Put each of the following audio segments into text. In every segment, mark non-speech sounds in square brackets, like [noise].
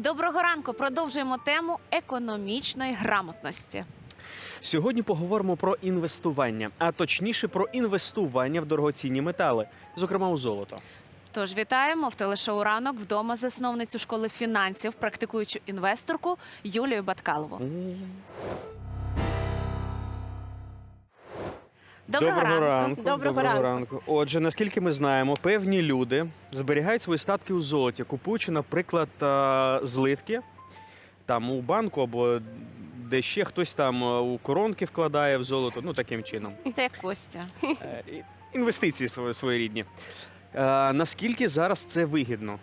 Доброго ранку. Продовжуємо тему економічної грамотності. Сьогодні поговоримо про інвестування, а точніше про інвестування в дорогоцінні метали, зокрема у золото. Тож вітаємо в телешоу ранок вдома засновницю школи фінансів, практикуючу інвесторку Юлію Баткалову. Доброго, ранку. Доброго ранку. Отже, наскільки ми знаємо, певні люди зберігають свої статки у золоті, купуючи, наприклад, е, злитки там у банку або де ще хтось там е, у коронки вкладає в золото. Ну таким чином. Це як Костя. Е, і- Інвестиції свої- своєрідні. Е, Наскільки зараз це вигідно?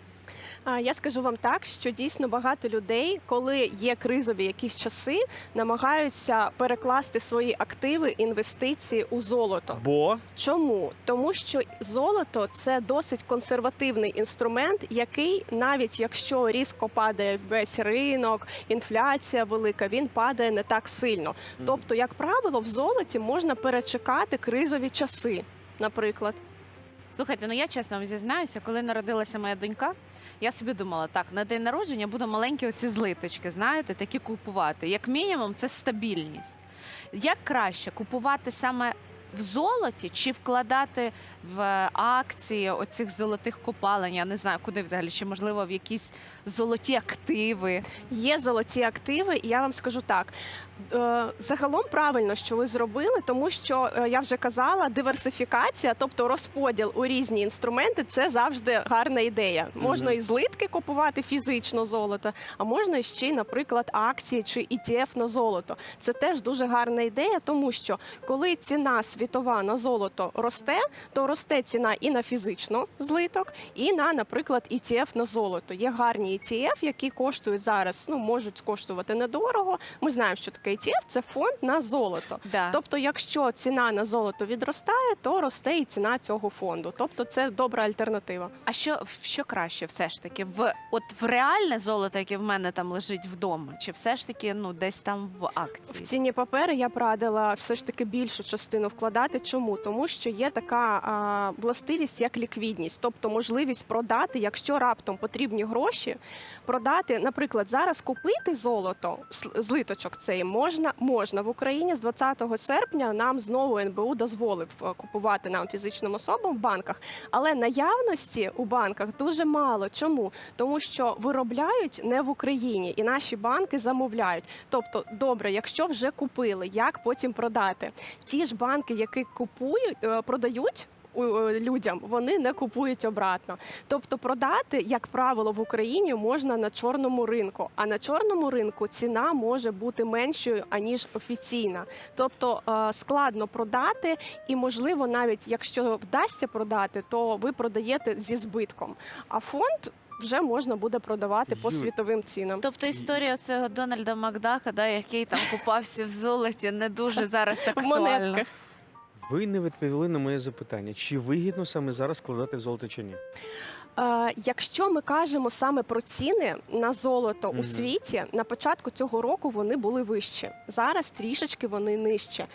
Я скажу вам так, що дійсно багато людей, коли є кризові якісь часи, намагаються перекласти свої активи, інвестиції у золото. Бо Чому? Тому що золото це досить консервативний інструмент, який навіть якщо різко падає весь ринок, інфляція велика, він падає не так сильно. Тобто, як правило, в золоті можна перечекати кризові часи, наприклад. Слухайте, ну я чесно вам зізнаюся, коли народилася моя донька, я собі думала, так, на день народження буду маленькі оці злиточки, знаєте, такі купувати. Як мінімум, це стабільність. Як краще купувати саме в золоті чи вкладати в акції оцих золотих копалень? Я не знаю, куди взагалі, чи можливо в якісь золоті активи. Є золоті активи, і я вам скажу так. Е, Загалом правильно, що ви зробили, тому що е, я вже казала, диверсифікація, тобто розподіл у різні інструменти, це завжди гарна ідея. Можна і злитки купувати фізично золото, а можна ще й, наприклад, акції чи ETF на золото. Це теж дуже гарна ідея, тому що коли ціна світова на золото росте, то росте ціна і на фізично злиток, і на, наприклад, ETF на золото. Є гарні ETF, які коштують зараз, ну можуть коштувати недорого. Ми знаємо, що таке ETF – це фонд на золото. Да. Тобто, якщо ціна на золото відростає, то росте і ціна цього фонду. Тобто, це добра альтернатива. А що, що краще все ж таки? В от в реальне золото, яке в мене там лежить вдома, чи все ж таки ну десь там в акції? В цінні папери я б радила все ж таки більшу частину вкладати. Чому? Тому що є така а, властивість, як ліквідність, тобто можливість продати, якщо раптом потрібні гроші, продати, наприклад, зараз купити золото злиточок цей можна, можна можна в Україні з 20 серпня. Нам знову НБУ дозволив е, купувати нам фізичним особам в банках, але наявності у банках дуже мало. Чому? Тому що виробляють не в Україні, і наші банки замовляють. Тобто, добре, якщо вже купили, як потім продати? Ті ж банки, які купують, е, продають. Е, Людям вони не купують обратно. Тобто продати, як правило, в Україні можна на чорному ринку. А на чорному ринку ціна може бути меншою аніж офіційна. Тобто е, складно продати, і можливо, навіть якщо вдасться продати, то ви продаєте зі збитком. А фонд вже можна буде продавати по світовим цінам. Тобто історія цього Дональда Макдака, да, який там купався в золоті, не дуже зараз [laughs] В монетках. Ви не відповіли на моє запитання, чи вигідно саме зараз складати в золото чи ні? Е, Якщо ми кажемо саме про ціни на золото угу. у світі, на початку цього року вони були вищі. Зараз трішечки вони нижче.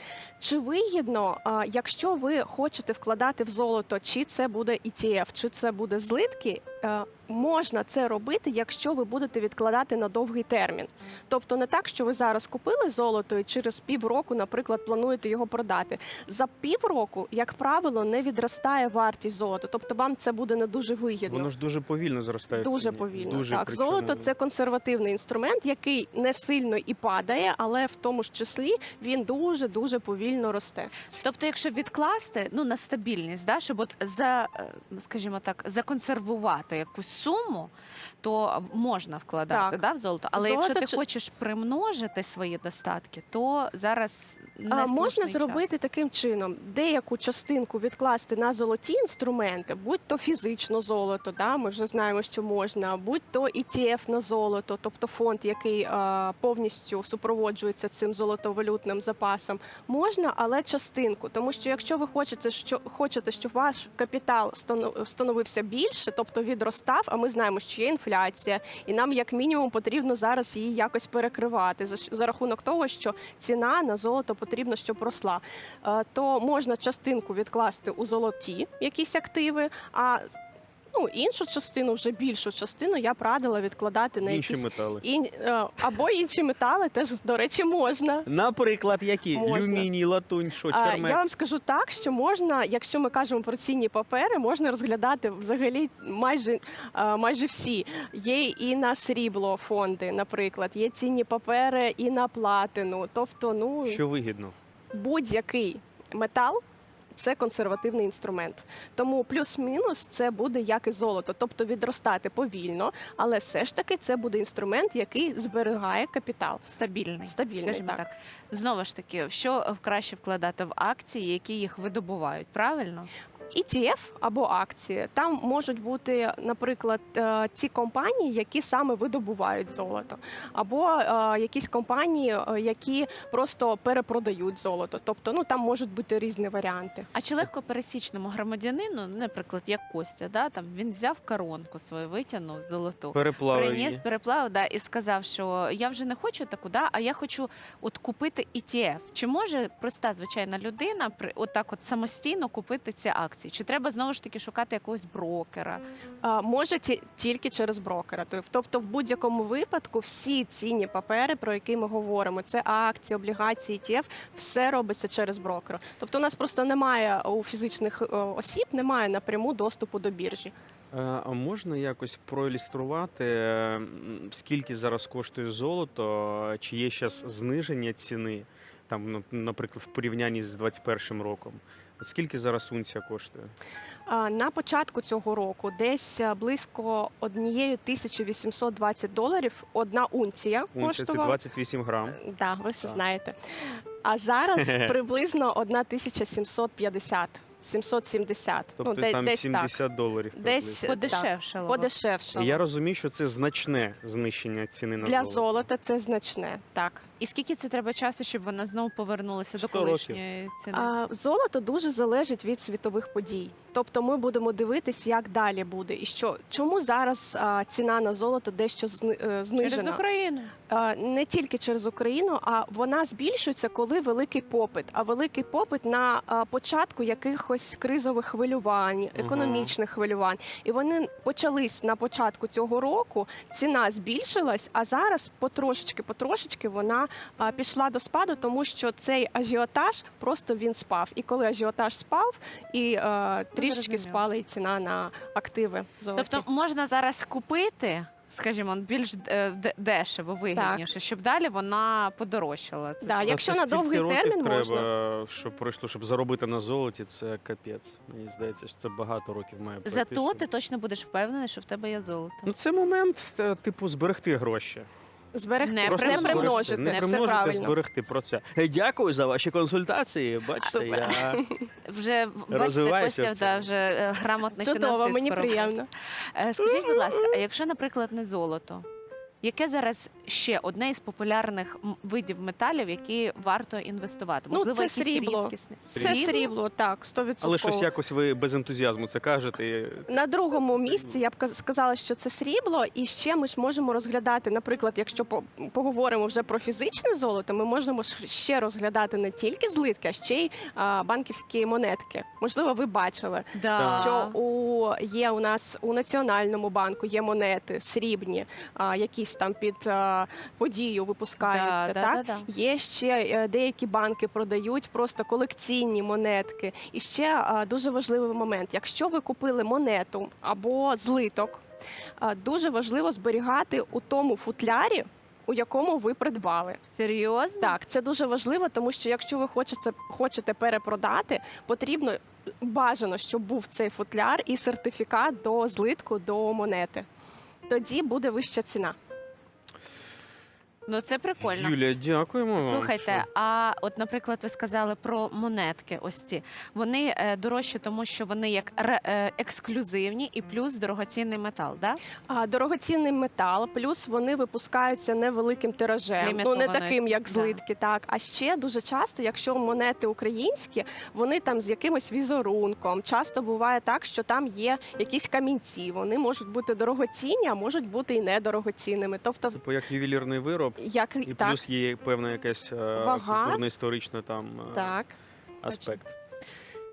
Чи вигідно, якщо ви хочете вкладати в золото, чи це буде ETF, чи це буде злитки? е, Можна це робити, якщо ви будете відкладати на довгий термін. Тобто не так, що ви зараз купили золото і через півроку, наприклад, плануєте його продати. За півроку, як правило, не відростає вартість золота. Тобто вам це буде не дуже вигідно. Воно ж дуже повільно зростає. Дуже ціні. повільно. Дуже, так, причому- золото це консервативний інструмент, який не сильно і падає, але в тому ж числі він дуже дуже повільно росте. Тобто, якщо відкласти ну на стабільність, да, щоб от за, е, скажімо так, законсервувати якусь суму, то можна вкладати Так. да, в золото. Але Золото якщо ти це- хочеш примножити свої достатки, то зараз не А можна час. зробити таким чином: деяку частинку відкласти на золоті інструменти, будь то фізично золото, да, ми вже знаємо, що можна, будь то ETF на золото, тобто фонд, який а, повністю супроводжується цим золотовалютним запасом. Можна, але частинку, тому що якщо ви хочете, що хочете, щоб ваш капітал становився більше, тобто відростав, а ми знаємо, що є інфляція, і нам як мінімум потрібно зараз її якось перекривати за, за рахунок того, що ціна на золото потрібно, щоб росла. Е, То можна частинку відкласти у золоті якісь активи, а Ну іншу частину, вже більшу частину, я б радила відкладати на Інші якісь метали. ін... е, або інші метали, теж до речі, можна. Наприклад, які? Можна. Люміній, латунь, що, А, чермет? Я вам скажу так, що можна, якщо ми кажемо про цінні папери, можна розглядати взагалі майже, а, майже всі. Є і на срібло фонди, наприклад, є цінні папери і на платину. Тобто, ну Що вигідно? будь-який метал. Це консервативний інструмент, тому плюс-мінус це буде як і золото, тобто відростати повільно, але все ж таки це буде інструмент, який зберігає капітал. Стабільний. Стабільний, скажімо так. так. Знову ж таки, що краще вкладати в акції, які їх видобувають, правильно? ETF або акції. Там можуть бути, наприклад, е, ці компанії, які саме видобувають золото, або е, якісь компанії, е, які просто перепродають золото. Тобто, ну там можуть бути різні варіанти. А чи легко пересічному громадянину, ну, наприклад, як Костя, да, там він взяв коронку свою, витягнув золоту. Переплавив Приніс, її. переплавив, да, і сказав, що я вже не хочу таку, да, а я хочу от купити ETF. Чи може проста звичайна людина при отак от самостійно купити ці акції? Чи треба знову ж таки шукати якогось брокера? Е, Може ті- тільки через брокера. Тоб- Тобто, в будь-якому випадку всі цінні папери, про які ми говоримо, це акції, облігації, ETF, все робиться через брокера. Тобто, у нас просто немає у фізичних е, осіб, немає напряму доступу до біржі. Е, А можна якось проілюструвати, е, м, скільки зараз коштує золото, чи є зараз зниження ціни, там, ну, наприклад, в порівнянні з 2021 роком? От скільки зараз унція коштує? На початку цього року десь е, близько 1820 доларів одна унція Унція це коштувала. 28 грам. Да, ви все Так. знаєте. А зараз [laughs] приблизно 1750, 770. Тобто ну, де- там десь 70 так. доларів. Десь. Подешевшало. Подешевше. Я розумію, що це значне знищення ціни на Для золото. золота це значне, так. І скільки це треба часу, щоб вона знову повернулася до 100 років. колишньої ціни? А, золото дуже залежить від світових подій. Тобто ми будемо дивитись, як далі буде, і що чому зараз а, ціна на золото дещо зни- е, Через знижена. Україну. Е, не тільки через Україну, а вона збільшується, коли великий попит. А великий попит на е, початку якихось кризових хвилювань, економічних хвилювань. І вони почались на початку цього року. Ціна збільшилась, а зараз потрошечки, потрошечки вона пішла до спаду, тому що цей ажіотаж просто він спав. І коли ажіотаж спав, і е, трішечки зрозуміло. спала і ціна на активи золоті. Тобто можна зараз купити, скажімо, більш е, дешево, вигідніше, щоб далі вона подорожчала. Це Да, якщо це на довгий років термін треба, можна. щоб пройшло, щоб заробити на золоті, це капець. Мені здається, що це багато років має пройти. Зато ти точно будеш впевнений, що в тебе є золото. Ну, це момент, е, типу, зберегти гроші. Зберегти, Не не, Просто примножити, не все примножити, правильно. зберегти про це. Е, Дякую за ваші консультації. Бачите, Супер. я Вже бачите, Розвивайся в Костя да, вже е, грамотний Чудово, фінансист мені приємно. Е, Скажіть, будь ласка, а якщо, наприклад, не золото, яке зараз ще одне із популярних м- видів металів, які варто інвестувати? Ну, Можливо, це якісь срібло. рідкісні? Це срібло, так, 100%. але щось якось ви без ентузіазму це кажете. На другому місці я б каз- сказала, що це срібло, і ще ми ж можемо розглядати, наприклад, якщо по- поговоримо вже про фізичне золото, ми можемо ж ще розглядати не тільки злитки, а ще й а, банківські монетки. Можливо, ви бачили, Да. що у є у нас у національному банку є монети срібні, а, якісь там під а, подію випускаються. Да, да, так да, да. Є ще е, деякі банки продають просто колекційні монетки. І ще а, дуже важливий момент: якщо ви купили монету або злиток, а, дуже важливо зберігати у тому футлярі. У якому ви придбали, Серйозно? так це дуже важливо, тому що якщо ви хочете хочете перепродати, потрібно бажано, щоб був цей футляр і сертифікат до злитку до монети. Тоді буде вища ціна. Ну це прикольно. Юлія, дякуємо вам. Слухайте, а от, наприклад, ви сказали про монетки. Ось ці вони е, дорожчі, тому що вони як ре- е, ексклюзивні і плюс дорогоцінний метал. Да? А дорогоцінний метал, плюс вони випускаються невеликим тиражем. Ну не Лімітованою, таким, як злитки. Так а ще дуже часто, якщо монети українські, вони там з якимось візерунком. Часто буває так, що там є якісь камінці. Вони можуть бути дорогоцінні, а можуть бути і недорогоцінними. Тобто, Типу як ювелірний вироб, як і так, плюс є певна якась е, Вага. культурно-історична там е, так. аспект.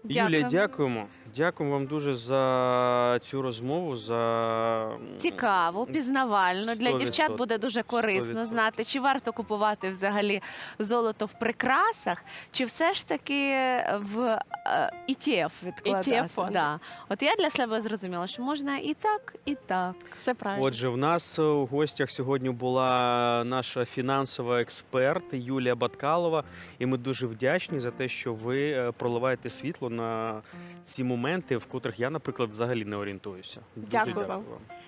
Дякую. Юлія, дякуємо. Дякую вам дуже за цю розмову. За Цікаво, пізнавально. Для Сто дівчат буде дуже корисно відсотків. знати, чи варто купувати взагалі золото в прикрасах, чи все ж таки в е, ETF відкладати. ETF-фонд. Да. От я для себе зрозуміла, що можна і так, і так. Все правильно. Отже, в нас у гостях сьогодні була наша фінансова експерт Юлія Баткалова, і ми дуже вдячні за те, що ви е, проливаєте світло на ці моменти, в котрих я, наприклад, взагалі не орієнтуюся. Дуже Дякую вам.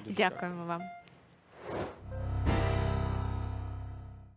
Дякуємо вам.